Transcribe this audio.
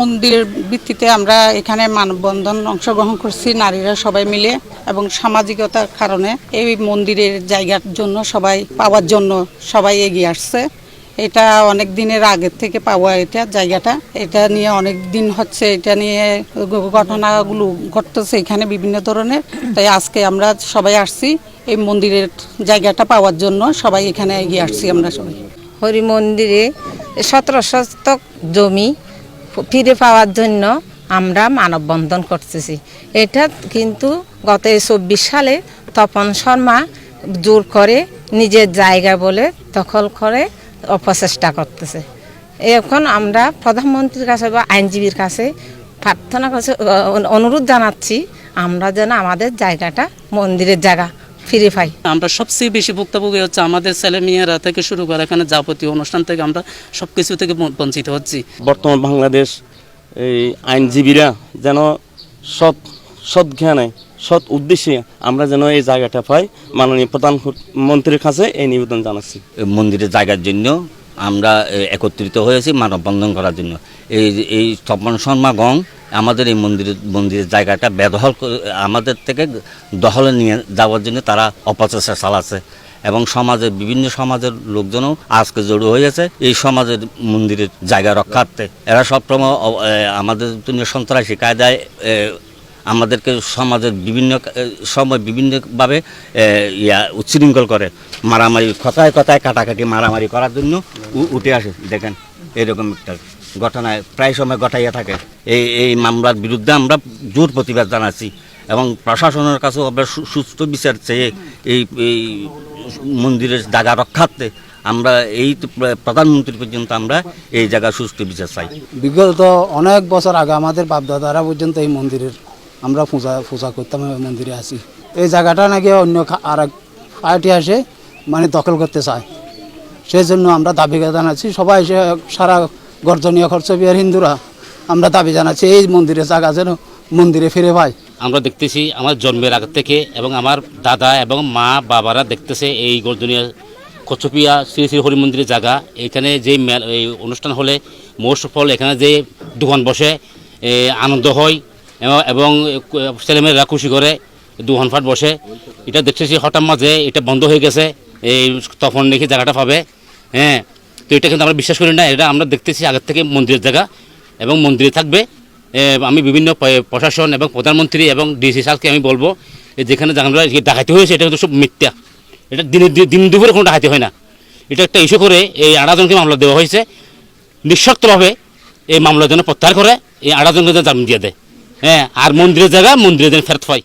মন্দিরের ভিত্তিতে আমরা এখানে মানববন্ধন অংশগ্রহণ করছি, নারীরা সবাই মিলে এবং সামাজিকতার কারণে। এই মন্দিরের জায়গার জন্য সবাই, পাওয়ার জন্য সবাই এগিয়ে আসছে। এটা অনেক দিনের আগের থেকে পাওয়া এটা জায়গাটা। এটা নিয়ে অনেক দিন হচ্ছে, এটা নিয়ে ঘটনাগুলো ঘটতেছে এখানে বিভিন্ন ধরনের। তাই আজকে আমরা সবাই আসছি, এই মন্দিরের জায়গাটা পাওয়ার জন্য সবাই এখানে এগিয়ে আসছি আমরা সবাই। হরি মন্দিরে সতেরো শতক জমি ফিরে পাওয়ার জন্য আমরা মানববন্ধন করতেছি। এটা কিন্তু গত চব্বিশ সালে তপন শর্মা জোর করে নিজের জায়গা বলে দখল করে অপচেষ্টা করতেছে। এখন আমরা প্রধানমন্ত্রীর কাছে বা আইনজীবীর কাছে প্রার্থনা কাছে অনুরোধ জানাচ্ছি, আমরা যেন আমাদের জায়গাটা মন্দিরের জায়গা ফিরে পাই। আমরা সবচেয়ে বেশি ভুক্তভোগী হচ্ছে আমাদের ছেলে মেয়েরা থেকে শুরু করে এখানে যাবতীয় অনুষ্ঠান থেকে আমরা সব কিছু থেকে বঞ্চিত হচ্ছি। বর্তমান বাংলাদেশ এই আইনজীবীরা যেন সৎ সৎ জ্ঞানে সৎ উদ্দেশ্যে আমরা যেন এই জায়গাটা পাই। মাননীয় প্রধানমন্ত্রীর কাছে এই নিবেদন জানাচ্ছি। মন্দিরের জায়গার জন্য আমরা একত্রিত হয়েছি মানববন্ধন করার জন্য। এই এই তপন শর্মা গং আমাদের এই মন্দিরের মন্দিরের জায়গাটা বেদখল করে- আমাদের থেকে দহলে নিয়ে যাওয়ার জন্য তারা অপচেষ্টা চালাচ্ছে এবং সমাজের, বিভিন্ন সমাজের লোকজনও আজকে জড়ো হয়েছে এই সমাজের মন্দিরের জায়গা রক্ষার্থে। এরা সবসময় আমাদের জন্য সন্ত্রাসী কায়দায় আমাদেরকে সমাজের বিভিন্ন সময় বিভিন্নভাবে ইয়া উচ্ছৃঙ্খল করে। মারামারি, কথায় কথায় কাটাকাটি মারামারি করার জন্য উঠে আসে। দেখেন, এরকম একটা ঘটনায় প্রায় সময় ঘটাইয়া থাকে। এই এই মামলার বিরুদ্ধে আমরা জোর প্রতিবাদ জানাচ্ছি এবং প্রশাসনের কাছেও আমরা সুস্থ বিচার চেয়ে এই এই মন্দিরের জায়গা রক্ষার্থে আমরা এই প্রধানমন্ত্রী পর্যন্ত আমরা এই জায়গা সুস্থ বিচার চাই। বিগত অনেক বছর আগে আমাদের বাপদাদারা পর্যন্ত এই মন্দিরের আমরা পূজা পূজা করতাম মন্দিরে আসি। এই জায়গাটা নাকি অন্য আর এক পার্টি আসে মানে দখল করতে চায়। সেই জন্য আমরা দাবি জানাচ্ছি, সবাই এসে সারা গর্জনীয় খরচ বিহার হিন্দুরা, আমরা দাবি জানাচ্ছি, এই মন্দিরে জায়গা যেন মন্দিরে ফিরে পায়। আমরা দেখতেছি আমার জন্মের আগ থেকে এবং আমার দাদা এবং মা, বাবারা দেখতেছে এই গোর্ধনিয়া কচুপিয়া, শ্রী শ্রী হরি মন্দিরের জায়গা। এখানে যে মেল, এই অনুষ্ঠান হলে মোস্ট ফল এখানে যে দোকান বসে আনন্দ হয়। এবং- ছেলেমেয়েরা খুশি করে দোকান ফাট বসে, এটা দেখতেছি হঠাৎ মাঝে এটা বন্ধ হয়ে গেছে, এই তখন দেখি জায়গাটা পাবে। হ্যাঁ তো এটা কিন্তু আমরা বিশ্বাস করি না, এটা আমরা দেখতেছি আগের থেকে মন্দিরের জায়গা, এবং মন্দিরে থাকবে। আমি বিভিন্ন প্রশাসন এবং প্রধানমন্ত্রী এবং ডিসি সালকে আমি বলব যেখানে যে ডাকাতি হয়েছে, এটা কিন্তু সব মিথ্যা। এটা দিনে, দিন দুপুরে কোনো ডাকাতি হয় না। এটা একটা ইস্যু করে এই আড়াজনকে মামলা দেওয়া হয়েছে। নিঃশর্তভাবে এই মামলা যেন প্রত্যাহার করে, এই আড়াজনকে যেন জামিন দিয়ে দেয়। হ্যাঁ আর মন্দিরের জায়গা মন্দিরের যেন ফেরত হয়।